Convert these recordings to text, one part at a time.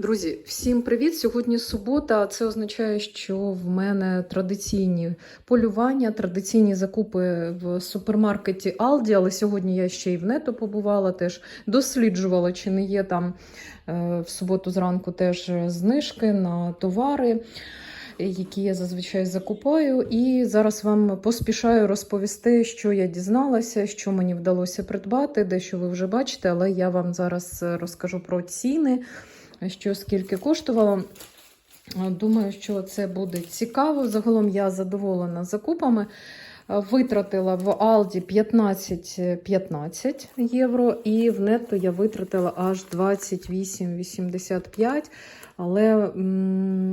Друзі, всім привіт! Сьогодні субота. Це означає, що в мене традиційні полювання, традиційні закупи в супермаркеті Aldi, але сьогодні я ще й в нето побувала, теж досліджувала, чи не є там е, в суботу зранку теж знижки на товари. Які я зазвичай закупаю, і зараз вам поспішаю розповісти, що я дізналася, що мені вдалося придбати, дещо ви вже бачите, але я вам зараз розкажу про ціни що скільки коштувало. Думаю, що це буде цікаво. Загалом я задоволена закупами. Витратила в Алді 15 15 євро, і в нетто я витратила аж 28,85. Але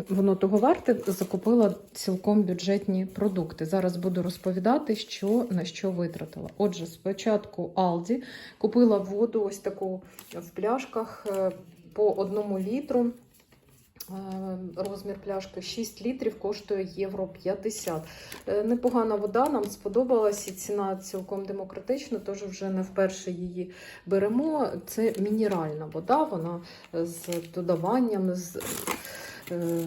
воно того варте закупила цілком бюджетні продукти. Зараз буду розповідати, що на що витратила. Отже, спочатку Алді купила воду ось таку в пляшках е, по одному літру. Е, Розмір пляшки 6 літрів коштує євро 50. Е, Непогана вода, нам сподобалась і ціна цілком демократична, тож вже не вперше її беремо. Це мінеральна вода, вона з додаванням, з, е,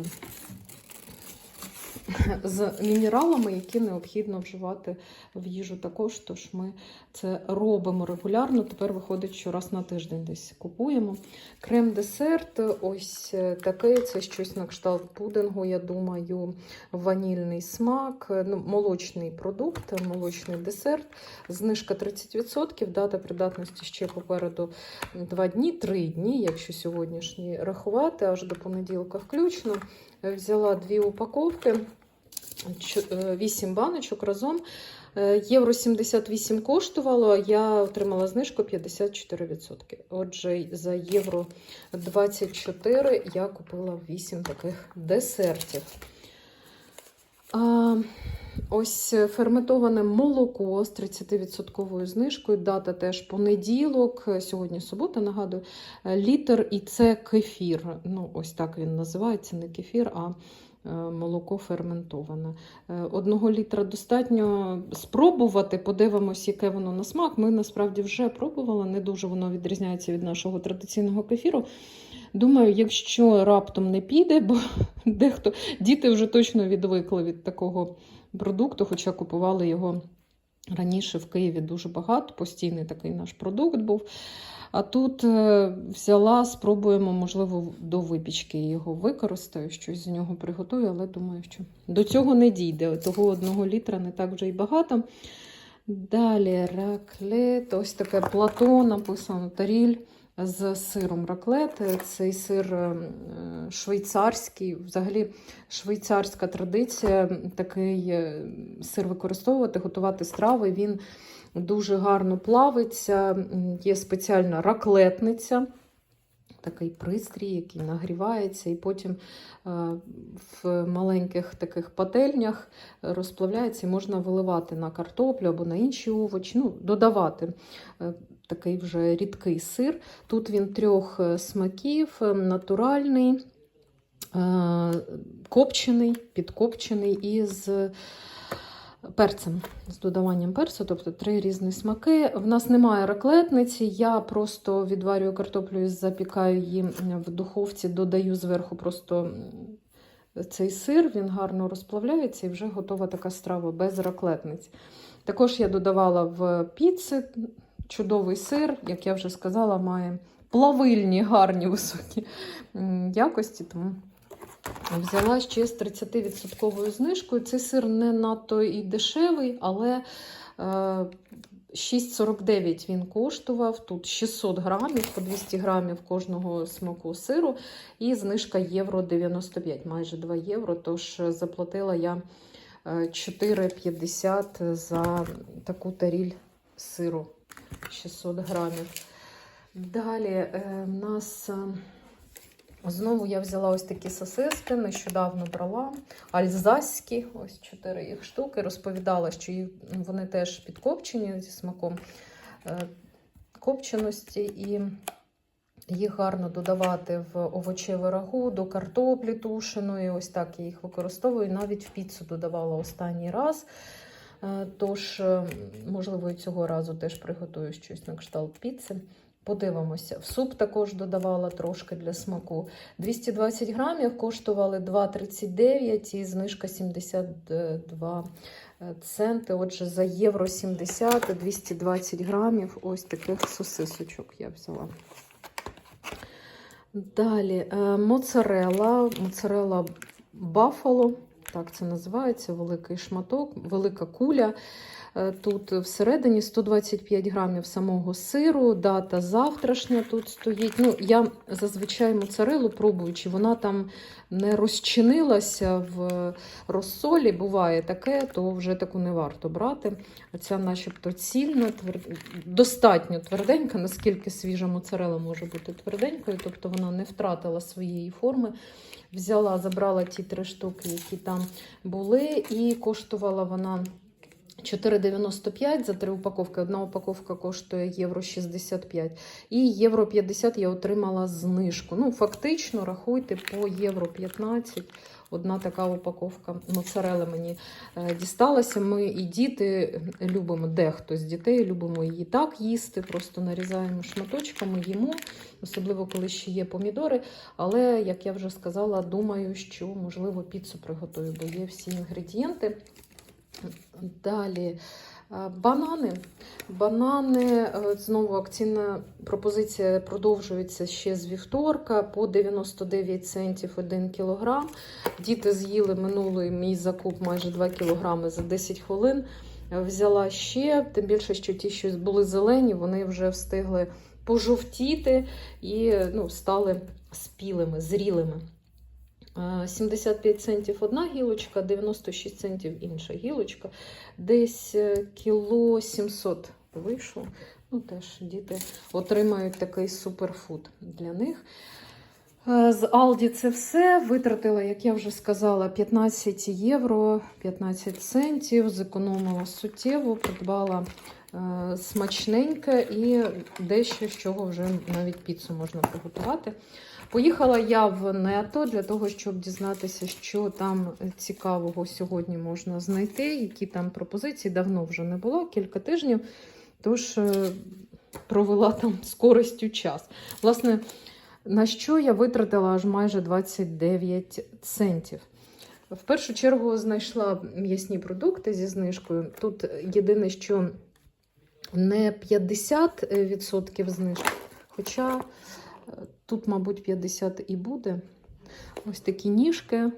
з мінералами, які необхідно вживати в їжу також. Тож ми це робимо регулярно. Тепер виходить, що раз на тиждень десь купуємо. Крем-десерт, ось такий, це щось на кшталт пудингу, я думаю, ванільний смак, ну, молочний продукт, молочний десерт. Знижка 30%, дата придатності ще попереду 2 дні, 3 дні, якщо сьогоднішній рахувати, аж до понеділка включно. Взяла дві упаковки, 8 баночок разом. Євро 78 коштувало, я отримала знижку 54%. Отже, за євро 24 я купила 8 таких десертів. А, Ось ферментоване молоко з 30% знижкою. Дата теж понеділок, сьогодні субота, нагадую, літр і це кефір. Ну, ось так він називається, не кефір, а молоко ферментоване. Одного літра достатньо спробувати, подивимось, яке воно на смак. Ми насправді вже пробували, не дуже воно відрізняється від нашого традиційного кефіру. Думаю, якщо раптом не піде, бо дехто діти вже точно відвикли від такого продукту, хоча купували його раніше в Києві дуже багато, постійний такий наш продукт був. А тут взяла, спробуємо, можливо, до випічки його використаю, щось з нього приготую, але думаю, що до цього не дійде. Того одного літра не так вже й багато. Далі раклет, ось таке плато написано таріль з сиром раклет. Цей сир швейцарський, взагалі швейцарська традиція, такий сир використовувати, готувати страви. Він дуже гарно плавиться, є спеціальна раклетниця. Такий пристрій, який нагрівається, і потім в маленьких таких пательнях розплавляється і можна виливати на картоплю або на інші овочі, ну, додавати такий вже рідкий сир. Тут він трьох смаків, натуральний, копчений, підкопчений і з перцем, з додаванням перцю, тобто три різні смаки. В нас немає раклетниці, я просто відварюю картоплю і запікаю її в духовці, додаю зверху просто цей сир, він гарно розплавляється і вже готова така страва без раклетниць. Також я додавала в піци чудовий сир, як я вже сказала, має плавильні, гарні високі якості. Тому взяла ще з 30% знижкою. Цей сир не надто і дешевий, але 6,49 він коштував. Тут 600 грамів, по 200 грамів кожного смаку сиру. І знижка євро 95, майже 2 євро. Тож заплатила я 4,50 за таку таріль сиру. 600 грамів. Далі е, в нас е, знову я взяла ось такі сосиски, нещодавно брала. Альзаські, ось 4 їх штуки. Розповідала, що вони теж підкопчені зі смаком е, копченості, і їх гарно додавати в овочеве рагу, до картоплі тушеної. Ось так я їх використовую. Навіть в піцу додавала останній раз. Тож, можливо, і цього разу теж приготую щось на кшталт піци. Подивимося. В суп також додавала трошки для смаку. 220 грамів коштували 2,39 і знижка 72 центи. Отже, за євро 70 220 грамів ось таких сосисочок я взяла. Далі е, моцарела, моцарела Баффало, так це називається, великий шматок, велика куля. Е, Тут всередині 125 грамів самого сиру, дата завтрашня тут стоїть. Ну, Я зазвичай моцарелу пробуючи, вона там не розчинилася в розсолі, буває таке, то вже таку не варто брати. А Ця начебто цільна, твер... достатньо тверденька, наскільки свіжа моцарела може бути тверденькою, тобто вона не втратила своєї форми. Взяла, забрала ті три штуки, які там були, і коштувала вона 4,95 за три упаковки. Одна упаковка коштує євро 65 і євро 50 я отримала знижку. Ну, фактично, рахуйте, по євро 15 одна така упаковка моцарели мені е, дісталася. Ми і діти любимо, дехто з дітей любимо її так їсти, просто нарізаємо шматочками, їмо, особливо коли ще є помідори. Але, як я вже сказала, думаю, що можливо піцу приготую, бо є всі інгредієнти. Далі е, банани. Банани, е, знову акційна пропозиція продовжується ще з вівторка по 99 центів 1 кілограм. Діти з'їли минулий мій закуп майже 2 кілограми за 10 хвилин. Е, Взяла ще, тим більше, що ті, що були зелені, вони вже встигли пожовтіти і ну, стали спілими, зрілими. Е, 75 центів одна гілочка, 96 центів інша гілочка. Десь е, кіло 700 вийшло. Ну, теж діти отримають такий суперфуд для них. Е, З Алді це все. Витратила, як я вже сказала, 15 євро, 15 центів. Зекономила суттєво, придбала е, смачненьке і дещо з чого вже навіть піцу можна приготувати. Поїхала я в нето для того, щоб дізнатися, що там цікавого сьогодні можна знайти, які там пропозиції. Давно вже не було, кілька тижнів. Тож е, провела там з користю час. Власне, на що я витратила аж майже 29 центів. В першу чергу знайшла м'ясні продукти зі знижкою. Тут єдине, що не 50% знижки, хоча е, тут, мабуть, 50 і буде. Ось такі ніжки.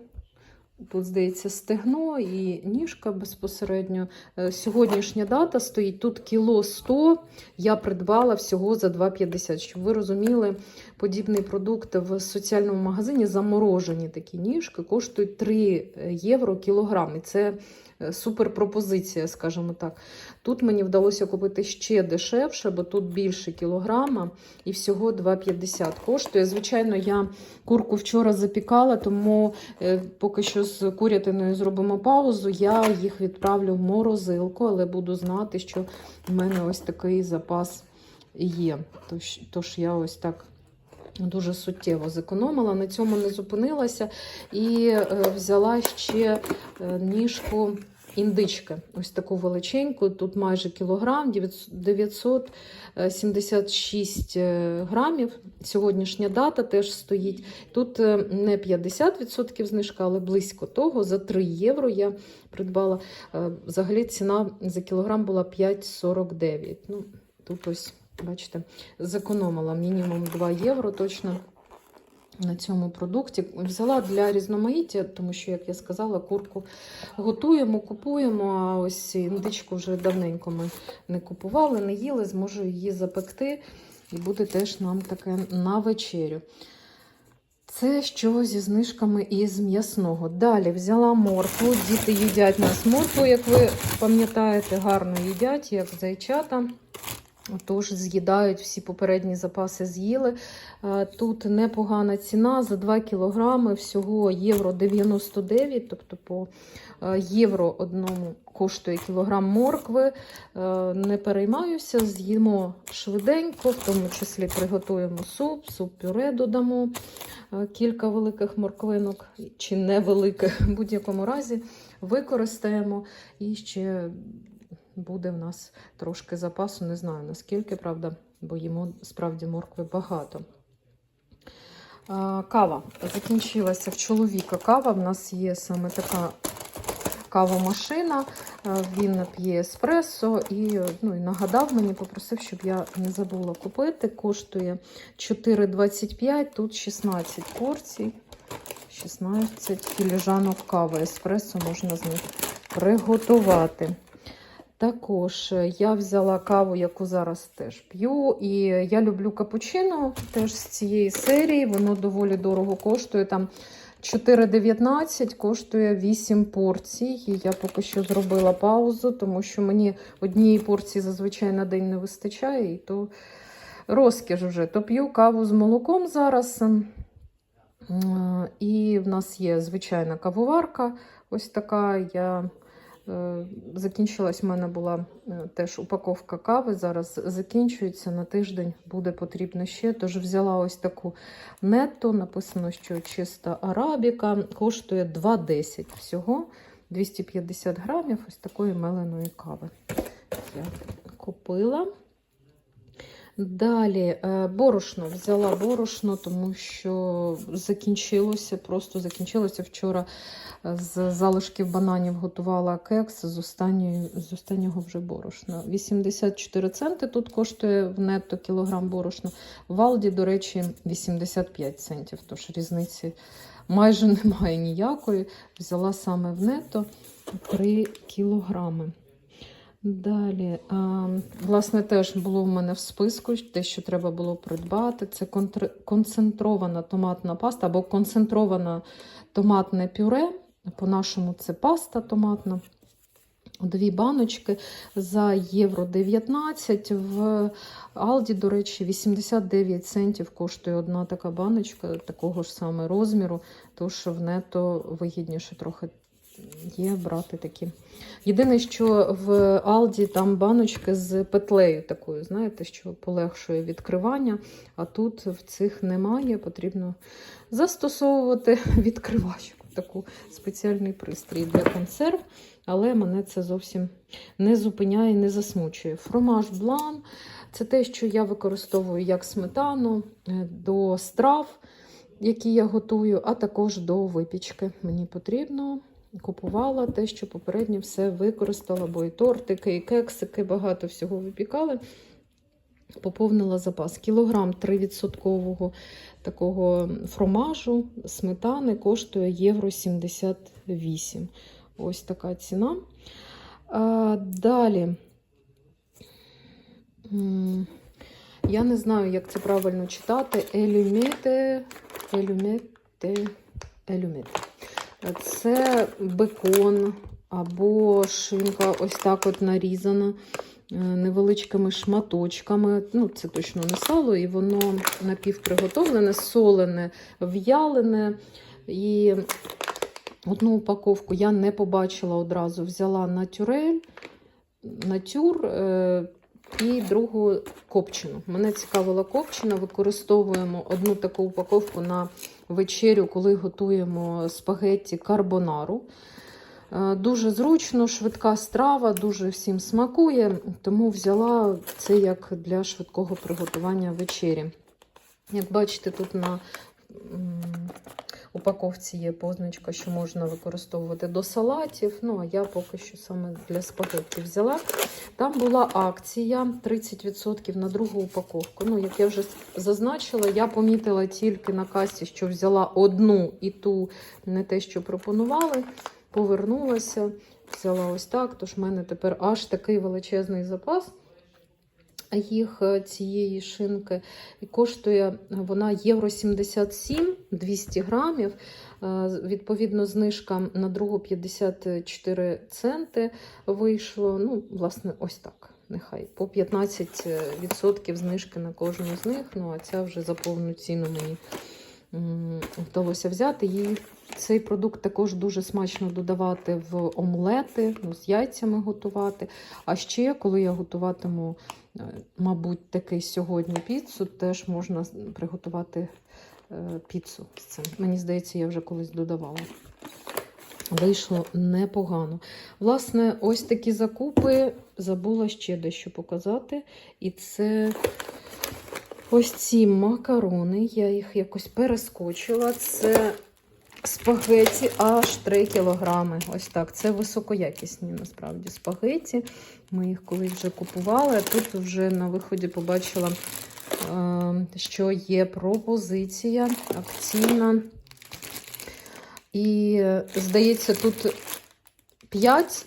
Тут, здається, стегно і ніжка безпосередньо. Е, Сьогоднішня дата стоїть тут кіло 100. Я придбала всього за 2,50. Щоб ви розуміли, подібний продукт в соціальному магазині заморожені такі ніжки, коштують 3 євро кілограм. І це е, супер пропозиція, скажімо так. Тут мені вдалося купити ще дешевше, бо тут більше кілограма і всього 2,50 коштує. Звичайно, я курку вчора запікала, тому е, поки що з курятиною зробимо паузу. Я їх відправлю в морозилку, але буду знати, що в мене ось такий запас є. Тож, тож я ось так. Дуже суттєво зекономила, на цьому не зупинилася і е, взяла ще е, ніжку індички. Ось таку величеньку, тут майже кілограм, 900 976 е, грамів. Сьогоднішня дата теж стоїть. Тут е, не 50% знижка, але близько того. За 3 євро я придбала. Е, Взагалі ціна за кілограм була 5,49. Ну, тут ось, бачите, зекономила мінімум 2 євро точно. На цьому продукті взяла для різноманіття, тому що, як я сказала, курку готуємо, купуємо. А ось індичку вже давненько ми не купували, не їли. Зможу її запекти, і буде теж нам таке на вечерю. Це що зі знижками із м'ясного. Далі взяла моркву. Діти їдять нас моркву, як ви пам'ятаєте, гарно їдять, як зайчата. Тож з'їдають всі попередні запаси з'їли. Е, Тут непогана ціна за 2 кілограми, всього євро 99, тобто по е, євро одному коштує кілограм моркви. Е, Не переймаюся, з'їмо швиденько, в тому числі приготуємо суп, суп-пюре додамо кілька великих морквинок, чи невеликих, в будь-якому разі використаємо і ще буде в нас трошки запасу. Не знаю наскільки, правда. бо їмо справді моркви багато. Кава закінчилася в чоловіка кава. В нас є саме така кавомашина. Він п'є еспресо і, ну, і нагадав мені, попросив, щоб я не забула купити. Коштує 4,25, тут 16 порцій. 16 філіжанок кави. Еспресо можна з них приготувати. Також е, я взяла каву, яку зараз теж п'ю. І я люблю капучино теж з цієї серії. Воно доволі дорого коштує. Там 4,19 коштує 8 порцій. І я поки що зробила паузу, тому що мені однієї порції зазвичай на день не вистачає. І то розкіш вже. То п'ю каву з молоком зараз. І в нас є звичайна кавоварка. Ось така. Я е, закінчилась в мене була е, теж упаковка кави. Зараз закінчується на тиждень, буде потрібно ще. Тож взяла ось таку нетто. Написано, що чиста арабіка. Коштує 2,10 всього. 250 грамів ось такої меленої кави. Я купила. Далі е, борошно. Взяла борошно, тому що закінчилося, просто закінчилося вчора е, з залишків бананів готувала кекс з, останньої, з останнього вже борошна. 84 центи тут коштує в нетто кілограм борошна. В Алді, до речі, 85 центів, тож різниці майже немає ніякої. Взяла саме в нетто 3 кілограми. Далі, а, власне, теж було в мене в списку те, що треба було придбати. Це концентрована томатна паста або концентроване томатне пюре. По-нашому це паста томатна. Дві баночки за євро 19. В Алді, до речі, 89 центів коштує одна така баночка такого ж саме розміру, тож в нето вигідніше трохи є брати такі. Єдине, що в Алді там баночки з петлею такою, знаєте, що полегшує відкривання, а тут в цих немає, потрібно застосовувати відкривачку, таку спеціальний пристрій для консерв, але мене це зовсім не зупиняє, не засмучує. Фромаж блан це те, що я використовую як сметану е, до страв, які я готую, а також до випічки. Мені потрібно купувала те, що попередньо все використала, бо і тортики, і кексики, багато всього випікали. Поповнила запас. Кілограм 3% такого фромажу, сметани коштує євро 78. Ось така ціна. А, далі. Я не знаю, як це правильно читати. Елюмете, елюмете, елюмете. Це бекон або шинка ось так от нарізана е, невеличкими шматочками. Ну, це точно не сало, і воно напівприготовлене, солене, в'ялене. І одну упаковку я не побачила одразу. Взяла натюрель, натюр е, і другу копчену. Мене цікавила копчена. Використовуємо одну таку упаковку на вечерю, коли готуємо спагетті карбонару. Е, Дуже зручно, швидка страва, дуже всім смакує, тому взяла це як для швидкого приготування вечері. Як бачите, тут на упаковці є позначка, що можна використовувати до салатів. Ну, а я поки що саме для спагетті взяла. Там була акція 30% на другу упаковку. Ну, як я вже зазначила, я помітила тільки на касі, що взяла одну і ту, не те, що пропонували. Повернулася, взяла ось так. Тож в мене тепер аж такий величезний запас їх е, цієї шинки. І коштує вона євро 77 200 грамів. Е, Відповідно, знижка на другу 54 центи вийшло. Ну, власне, ось так. Нехай по 15% знижки на кожну з них. Ну, а ця вже за повну ціну мені вдалося взяти. Її цей продукт також дуже смачно додавати в омлети, ну, з яйцями готувати. А ще, коли я готуватиму, е, мабуть, такий сьогодні піцу, теж можна приготувати е, піцу з цим. Мені здається, я вже колись додавала. Вийшло непогано. Власне, ось такі закупи. Забула ще дещо показати. І це Ось ці макарони, я їх якось перескочила. Це спагеті аж 3 кілограми. Ось так. Це високоякісні насправді спагеті. Ми їх колись вже купували. а Тут вже на виході побачила, е, що є пропозиція акційна. І, здається, тут 5,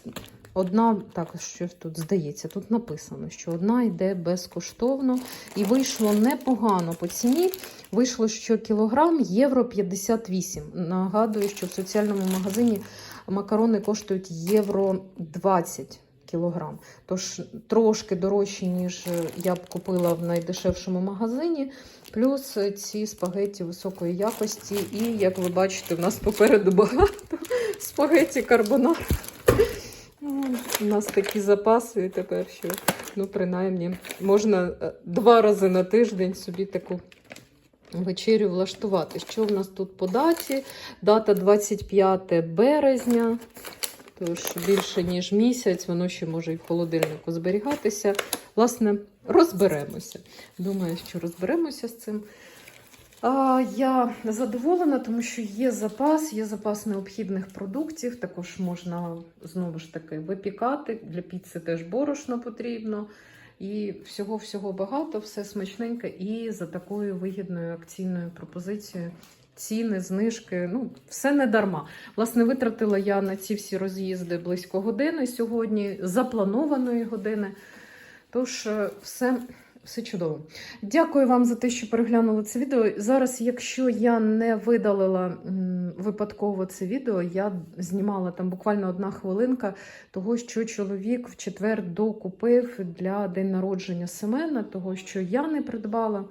одна, так, що тут здається, тут написано, що одна йде безкоштовно. І вийшло непогано по ціні. Вийшло, що кілограм євро 58. Нагадую, що в соціальному магазині макарони коштують євро 20 кілограм. Тож трошки дорожче, ніж я б купила в найдешевшому магазині. Плюс ці спагеті високої якості. І, як ви бачите, в нас попереду багато спагеті карбонар. У нас такі запаси тепер, що ну, принаймні можна е, два рази на тиждень собі таку вечерю влаштувати. Що в нас тут по даті? Дата 25 березня. Тож більше ніж місяць, воно ще може і в холодильнику зберігатися. Власне, розберемося. Думаю, що розберемося з цим. Я задоволена, тому що є запас, є запас необхідних продуктів. Також можна знову ж таки випікати. Для піци теж борошно потрібно. І всього-всього багато, все смачненьке. І за такою вигідною акційною пропозицією ціни, знижки. Ну, все не дарма. Власне, витратила я на ці всі роз'їзди близько години сьогодні, запланованої години. Тож, е, все. Все чудово. Дякую вам за те, що переглянули це відео. Зараз, якщо я не видалила випадково це відео, я знімала там буквально одна хвилинка того, що чоловік в четвер докупив для день народження Семена, того, що я не придбала,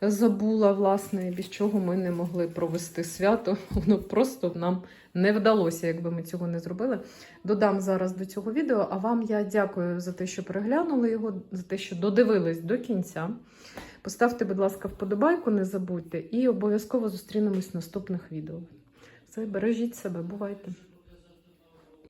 забула, власне, без чого ми не могли провести свято. Воно просто нам не вдалося, якби ми цього не зробили. Додам зараз до цього відео. А вам я дякую за те, що переглянули його, за те, що додивились до кінця. Поставте, будь ласка, вподобайку, не забудьте, і обов'язково зустрінемось в наступних відео. Все, бережіть себе, бувайте!